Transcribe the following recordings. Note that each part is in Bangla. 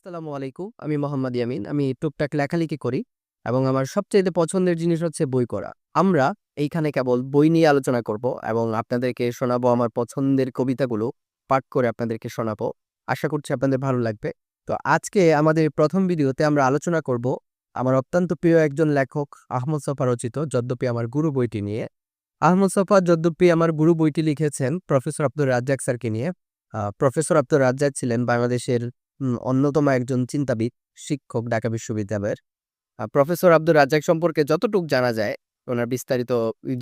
আসসালামু আলাইকুম, আমি মোহাম্মদ ইয়ামিন, আমি টুকটাক লেখালেখি করি এবং আমার সবচেয়ে পছন্দের জিনিস হচ্ছে বই করা আমরা এইখানে কেবল বই নিয়ে আলোচনা করব এবং আপনাদেরকে শোনাবো আমার পছন্দের কবিতাগুলো, পাঠ করে আপনাদেরকে শোনাবো। আশা করছি আপনাদের ভালো লাগবে। তো আজকে আমাদের প্রথম ভিডিওতে আমরা আলোচনা করব আমার অত্যন্ত প্রিয় একজন লেখক আহমদ সফা রচিত যদ্যপি আমার গুরু বইটি নিয়ে। আহমদ সফা যদ্যপি আমার গুরু বইটি লিখেছেন প্রফেসর আব্দুর রাজ্জাক স্যারকে নিয়ে। প্রফেসর আব্দুর রাজ্জাক ছিলেন বাংলাদেশের অন্যতম একজন চিন্তাবিদ, শিক্ষক ঢাকা বিশ্ববিদ্যালয়ের। প্রফেসর আব্দুর রাজ্জাক সম্পর্কে যতটুকু জানা যায়, ওনার বিস্তারিত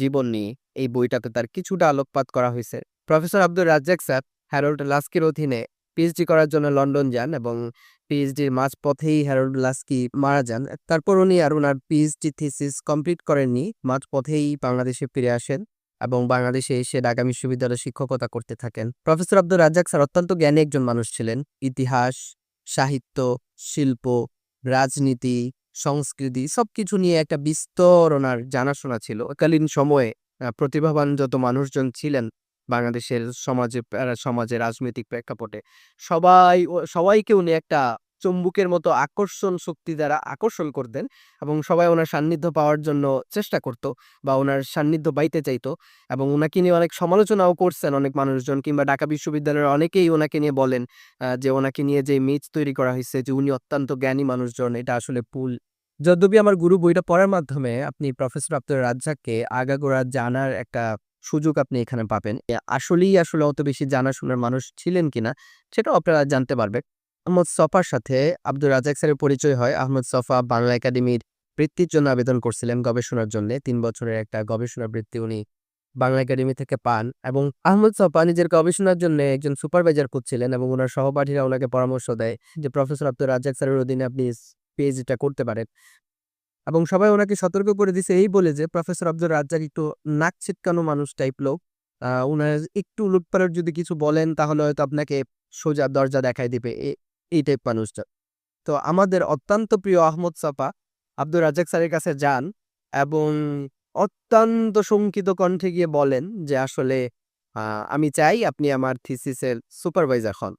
জীবন নিয়ে এই বইটাতে তার কিছুটা আলোকপাত করা হয়েছে। Professor Abdur Razzaq sir, Harold লাস্কির অধীনে পিএইচডি করার জন্য লন্ডন যান এবং পিএইচডির মাঝ পথেই হ্যারোল্ড লাস্কি মারা যান। তারপর উনি আর ওনার পিএইচডি থিসিস কমপ্লিট করেননি মাঝ পথেই বাংলাদেশে ফিরে আসেন। এবং বাংলাদেশে এসে ঢাকা বিশ্ববিদ্যালয়ে শিক্ষকতা করতে থাকেন। প্রফেসর আব্দুর রাজ্জাক স্যার অত্যন্ত জ্ঞানী একজন মানুষ ছিলেন। ইতিহাস, সাহিত্য, শিল্প, রাজনীতি, সংস্কৃতি সবকিছু নিয়ে একটা বিস্তর ওনার জানাশোনা ছিল। কালীন সময়ে প্রতিভাবান যত মানুষজন ছিলেন বাংলাদেশের সমাজে সমাজে রাজনৈতিক প্রেক্ষাপটে, সবাই সবাইকে উনি একটা চুম্বুকের মতো আকর্ষণ শক্তি দ্বারা আকর্ষণ করতেন এবং সবাই ওনার সান্নিধ্য পাওয়ার জন্য চেষ্টা করত বা ওনার সান্নিধ্য পাইতে চাইতো এবং ওনাকে নিয়ে অনেক সমালোচনাও করছেন অনেক মানুষজন কিংবা ঢাকা বিশ্ববিদ্যালয়ের অনেকেই ওনাকে নিয়ে বলেন যে ওনাকে নিয়ে যে মিথ তৈরি করা হয়েছে যে উনি অত্যন্ত জ্ঞানী মানুষজন, এটা আসলে ভুল। যদ্যপি আমার গুরু বইটা পড়ার মাধ্যমে আপনি প্রফেসর আব্দুল রাজ্জাককে আগাগোড়া জানার একটা সুযোগ আপনি এখানে পাবেন। আসলেই আসলে অত বেশি জানাশোনার মানুষ ছিলেন কিনা, সেটাও আপনারা জানতে পারবেন। আহমদ সফার সাথে আব্দুল রাজাক স্যারের পরিচয় হয়। আহমদ সফা বাংলা একাডেমির বৃত্তির জন্য আবেদন করছিলেন গবেষণার জন্য। তিন বছরের একটা গবেষণা বৃত্তি উনি বাংলা একাডেমি থেকে পান এবং আহমদ সফা নিজের গবেষণার জন্য একজন সুপারভাইজার খুঁজছিলেন এবং ওনার সহপাঠীরা ওনাকে পরামর্শ দেয় যে, প্রফেসর আব্দুল রাজাক স্যারের অধীনে আপনি পিএইচডিটা করতে পারেন। এবং সবাই ওনাকে সতর্ক করে দিছে এই বলে যে, প্রফেসর আব্দুল রাজ্জাক একটু নাক ছিটকানো মানুষ টাইপ লোক। ওনার একটু লুটপারের যদি কিছু বলেন তাহলে হয়তো আপনাকে সোজা দরজা দেখাই দিবে। এই টাইপ মানুষটা তো আমাদের অত্যন্ত প্রিয় আহমদ সাফা আব্দুল রাজ্জাক স্যারের কাছে যান এবং অত্যন্ত শঙ্কিত কণ্ঠে গিয়ে বলেন যে, আসলে আমি চাই আপনি আমার থিসিসের সুপারভাইজার হন।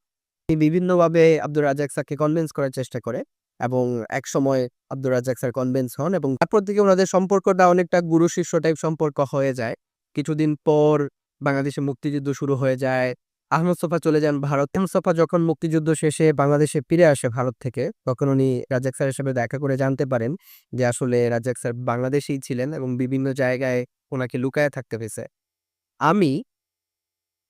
তিনি বিভিন্নভাবে আব্দুল রাজাক স্যারকে কনভিন্স করার চেষ্টা করে এবং এক সময় আব্দুল রাজ্জাক স্যার কনভিন্স হন এবং তারপর থেকে ওনাদের সম্পর্কটা অনেকটা গুরু শিষ্য টাইপ সম্পর্ক হয়ে যায়। কিছুদিন পর বাংলাদেশে মুক্তিযুদ্ধ শুরু হয়ে যায়। আহমদ সোফা চলে যান ভারত। আহমদ সোফা যখন মুক্তিযুদ্ধ শেষে বাংলাদেশে ফিরে আসে ভারত থেকে, তখন উনি রাজ্জাক স্যারের সাথে দেখা করে জানতে পারেন যে আসলে রাজ্জাক স্যার বাংলাদেশেই ছিলেন এবং বিভিন্ন জায়গায় ওনাকে লুকায় থাকতে হয়েছে। আমি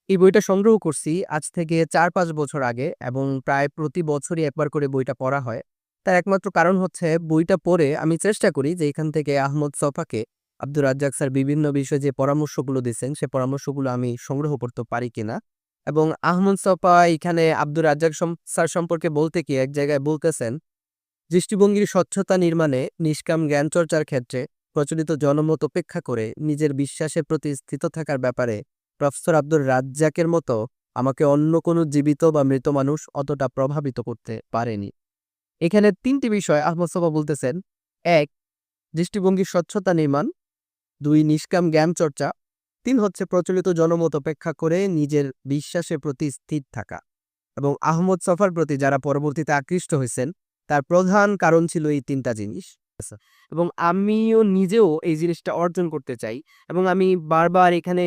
এই বইটা সংগ্রহ করছি আজ থেকে চার পাঁচ বছর আগে এবং প্রায় প্রতি বছরই একবার করে বইটা পড়া হয়। তার একমাত্র কারণ হচ্ছে বইটা পড়ে আমি চেষ্টা করি যে এখান থেকে আহমদ সফাকে আব্দুর রাজ্জাক স্যার বিভিন্ন বিষয়ে যে পরামর্শগুলো দিচ্ছেন সে পরামর্শগুলো আমি সংগ্রহ করতে পারি কিনা। এবং আহমদ সফা এখানে আব্দুর রাজ্জাক স্যার সম্পর্কে বলতে কি এক জায়গায় বলতেছেন, দৃষ্টিভঙ্গির স্বচ্ছতা নির্মাণে নিষ্কাম জ্ঞান চর্চার ক্ষেত্রে প্রচলিত জনমত উপেক্ষা করে নিজের বিশ্বাসের প্রতি স্থিত থাকার ব্যাপারে প্রফেসর আব্দুর রাজ্জাকের মতো আমাকে অন্য কোনো জীবিত বা মৃত মানুষ অতটা প্রভাবিত করতে পারেনি। এখানে তিনটি বিষয় আহমদ সফা বলতেছেন। এক, দৃষ্টিভঙ্গির স্বচ্ছতা নির্মাণ। দুই, নিষ্কাম জ্ঞান চর্চা। তিন হচ্ছে প্রচলিত জনমত অপেক্ষা করে নিজের বিশ্বাসের প্রতি স্থির থাকা এবং আহমদ সফার প্রতি যারা পরবর্তীতে আকৃষ্ট হয়েছেন, তার প্রধান কারণ ছিল এই তিনটা জিনিস। এবং আমিও নিজেও এই জিনিসটা অর্জন করতে চাই এবং আমি বারবার এখানে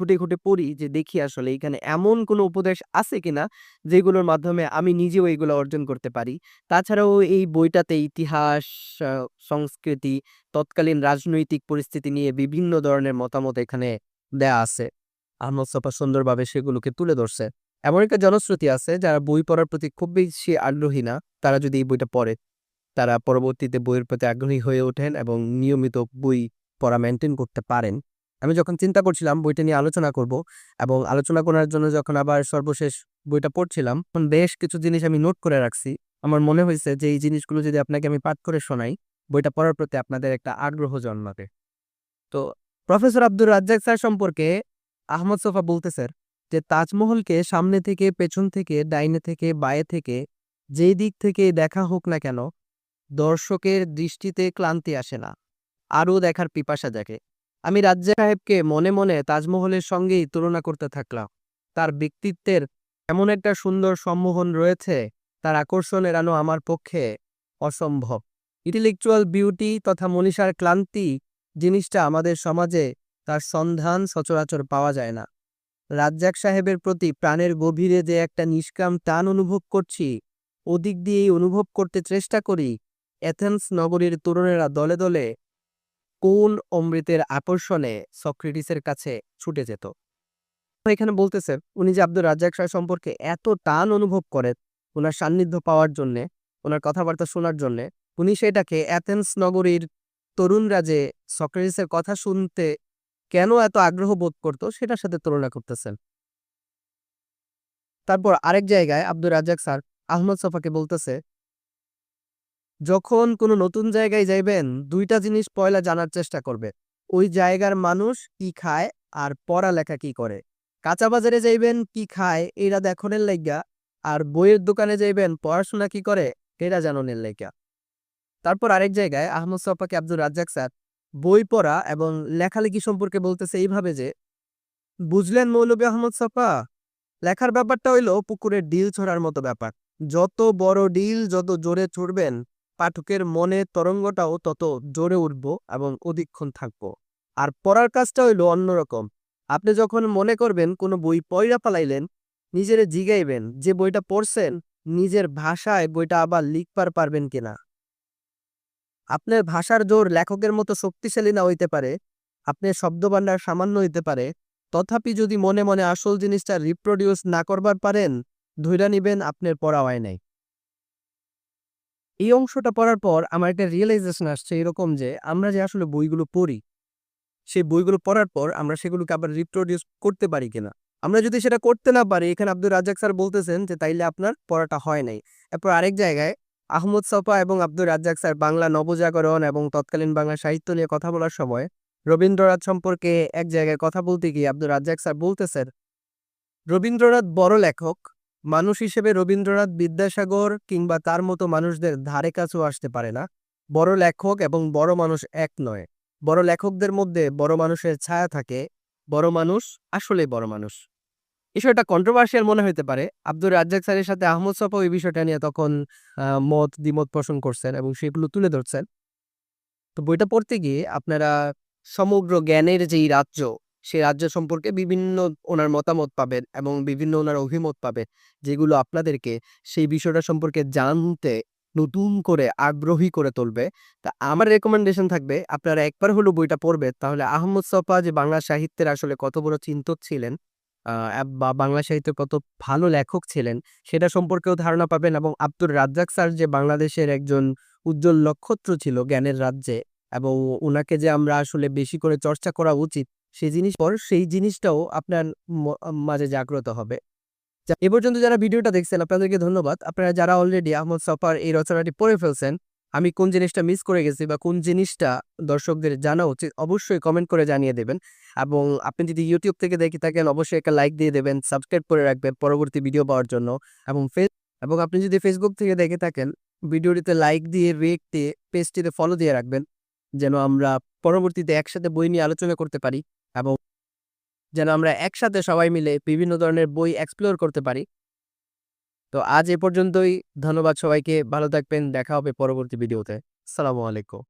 খুঁটে খুঁটে পড়ি যে দেখি আসলে এখানে এমন কোনো উপদেশ আছে কিনা যেগুলোর মাধ্যমে আমি নিজেও এগুলো অর্জন করতে পারি। তাছাড়াও এই বইটাতে ইতিহাস সংস্কৃতি, তৎকালীন রাজনৈতিক পরিস্থিতি নিয়ে বিভিন্ন ধরনের মতামত এখানে দেয়া আছে। আহমদ সফা সুন্দরভাবে সেগুলোকে তুলে ধরছে। এমন একটা জনশ্রুতি আছে যারা বই পড়ার প্রতি খুব বেশি আগ্রহী না, তারা যদি এই বইটা পড়ে, তারা পরবর্তীতে বইয়ের প্রতি আগ্রহী হয়ে ওঠেন এবং নিয়মিত বই পড়া মেনটেন করতে পারেন। আমি যখন চিন্তা করছিলাম বইটা নিয়ে আলোচনা করব এবং আলোচনা করার জন্য যখন আবার সর্বশেষ বইটা পড়ছিলাম, তখন বেশ কিছু জিনিস আমি নোট করে রাখছি। আমার মনে হয়েছে যে এই জিনিসগুলো যদি আপনাকে আমি পাঠ করে শোনাই, বইটা পড়ার প্রতি আপনাদের একটা আগ্রহ জন্মাবে। তো প্রফেসর আব্দুর রাজ্জাক স্যার সম্পর্কে আহমদ সোফা বলতে স্যার যে তাজমহলকে সামনে থেকে, পেছন থেকে, ডাইনে থেকে, বায়ে থেকে, যেই দিক থেকে দেখা হোক না কেন, দর্শকের দৃষ্টিতে ক্লান্তি আসে না। আরও দেখার পিপাসা জাগে। আমি রাজ্জা সাহেবকে মনে মনে তাজমহলের সঙ্গেই তুলনা করতে থাকলাম। তার ব্যক্তিত্বের এমন একটা সুন্দর সম্মোহন রয়েছে, তার আকর্ষণ এড়ানো আমার পক্ষে অসম্ভব। ইন্টেলেকচুয়াল বিউটি তথা মনীষার ক্লান্তি জিনিসটা আমাদের সমাজে তার সন্ধান সচরাচর পাওয়া যায় না। রাজ্জাক সাহেবের প্রতি প্রাণের গভীরে যে একটা নিষ্কাম টান অনুভব করছি, ওদিক দিয়েই অনুভব করতে চেষ্টা করি, অ্যাথেন্স নগরীর তরুণেরা দলে দলে কোন অমৃতের আকর্ষণে সক্রেটিসের কাছে ছুটে যেত? এখানে বলতেছে, উনি যে আব্দুর রাজ্জাক সাহেব সম্পর্কে এত টান অনুভব করেন ওনার সান্নিধ্য পাওয়ার জন্যে, ওনার কথাবার্তা শোনার জন্যে, উনি সেটাকে অ্যাথেন্স নগরীর তরুণরা যে সক্রেটিসের কথা শুনতে কেন এত আগ্রহ বোধ করতো, সেটার সাথে তুলনা করতেছেন। তারপর আরেক জায়গায় আব্দুর রাজ্জাক স্যার আহমদ সফাকে বলতেছে যখন কোনো নতুন জায়গায় যাইবেন, দুইটা জিনিস পয়লা জানার চেষ্টা করবে। ওই জায়গার মানুষ কি খায় আর পড়ালেখা কি করে। কাঁচা বাজারে যাইবেন, কি খায় এরা দেখনের লাইগা, আর বইয়ের দোকানে যাইবেন, পড়াশোনা কি করে এরা জাননের লাইগা। তারপর আরেক জায়গায় আহমদ সফাকে আব্দুর রাজ্জাক স্যার, বই পড়া এবং লেখালেখি সম্পর্কে বলতেছে এইভাবে যে, বুঝলেন মৌলবী আহমদ সফা? লেখার ব্যাপারটা হইল পুকুরের ডিল ছড়ার মতো ব্যাপার। যত বড় ডিল, যত জোরে ছুড়বেন পাঠকের মনে তরঙ্গটাও তত জোরে উঠব এবং অধিকক্ষণ থাকব। আর পড়ার কাজটা হইল অন্যরকম আপনি যখন মনে করবেন কোনো বই পয়রা পালাইলেন নিজেরে জিগাইবেন যে বইটা পড়ছেন, নিজের ভাষায় বইটা আবার লিখবার পারবেন কিনা। আপনার ভাষার জোর লেখকের মতো শক্তিশালী না হইতে পারে, আপনার শব্দভাণ্ডার সামান্য হইতে পারে। তথাপি যদি মনে মনে আসল জিনিসটা রিপ্রোডিউস না করবার পারেন ধৈর্য নিবেন আপনার পড়া হয় নাই। এই অংশটা পড়ার পর আমার একটা রিয়েলাইজেশন আসছে এরকম যে, আমরা যে আসলে বইগুলো পড়ি, সেই বইগুলো পড়ার পর আমরা সেগুলোকে আবার রিপ্রোডিউস করতে পারি কিনা। আমরা যদি সেটা করতে না পারি, এখানে আব্দুর রাজ্জাক স্যার বলতেছেন যে, তাইলে আপনার পড়াটা হয় নাই। এরপর আরেক জায়গায়, আহমদ সফা এবং আব্দুর রাজ্জাক স্যার বাংলা নবজাগরণ এবং তৎকালীন বাংলা সাহিত্য নিয়ে কথা বলার সময় রবীন্দ্রনাথ সম্পর্কে এক জায়গায় কথা বলতে গিয়ে আব্দুর রাজ্জাক স্যার বলতেছেন, রবীন্দ্রনাথ বড় লেখক মানুষ হিসেবে রবীন্দ্রনাথ বিদ্যাসাগর কিংবা তার মতো মানুষদের ধারে কাছেও আসতে পারে না। বড় লেখক এবং বড় মানুষ এক নয়। বড় লেখকদের মধ্যে বড় মানুষের ছায়া থাকে, বড় মানুষ আসলে বড় মানুষ। বিষয়টা কন্ট্রোভার্সিয়াল মনে হতে পারে। আব্দুর রাজ্জাক স্যারের সাথে আহমদ সফা ওই বিষয়টা নিয়ে তখন মত দ্বিমত পোষণ করছেন এবং সেগুলো তুলে ধরছেন। তো বইটা পড়তে গিয়ে আপনারা সমগ্র জ্ঞানের যেই রাজ্য সেই রাজ্য সম্পর্কে বিভিন্ন ওনার মতামত পাবেন এবং বিভিন্ন ওনার অভিমত পাবেন। যেগুলো আপনাদেরকে সেই বিষয়টা সম্পর্কে জানতে, নতুন করে আগ্রহী করে তুলবে। তা আমার রেকমেন্ডেশন থাকবে, আপনারা একবার হলো বইটা পড়বে তাহলে আহমদ সফা যে বাংলা সাহিত্যের আসলে কত বড় চিন্তক ছিলেন বা বাংলা সাহিত্যের কত ভালো লেখক ছিলেন, সেটা সম্পর্কেও ধারণা পাবেন এবং আব্দুর রাজ্জাক স্যার যে বাংলাদেশের একজন উজ্জ্বল নক্ষত্র ছিল জ্ঞানের রাজ্যে এবং ওনাকে যে আমরা আসলে বেশি করে চর্চা করা উচিত সেই জিনিস পর সেই জিনিসটাও আপনার মাঝে জাগ্রত হবে। এ পর্যন্ত যারা ভিডিওটা দেখছেন, আপনাদেরকে ধন্যবাদ। আপনারা যারা অলরেডি আহমদ সফার এই রচনাটি পড়ে ফেলছেন, আমি কোন জিনিসটা মিস করে গেছি বা কোন জিনিসটা দর্শকদের জানা উচিত, অবশ্যই কমেন্ট করে জানিয়ে দেবেন। এবং আপনি যদি ইউটিউব থেকে দেখে থাকেন, অবশ্যই একটা লাইক দিয়ে দেবেন সাবস্ক্রাইব করে রাখবেন পরবর্তী ভিডিও পাওয়ার জন্য। এবং এবং আপনি যদি ফেসবুক থেকে দেখে থাকেন, ভিডিওটিতে লাইক দিয়ে রেক দিয়ে পেজটিতে ফলো দিয়ে রাখবেন, যেন আমরা পরবর্তীতে একসাথে বই নিয়ে আলোচনা করতে পারি। এবং যেন আমরা একসাথে সবাই মিলে বিভিন্ন ধরনের বই এক্সপ্লোর করতে পারি। তো আজ এ পর্যন্তই। ধন্যবাদ সবাইকে। ভালো থাকবেন। দেখা হবে পরবর্তী ভিডিওতে সালামু আলাইকুম।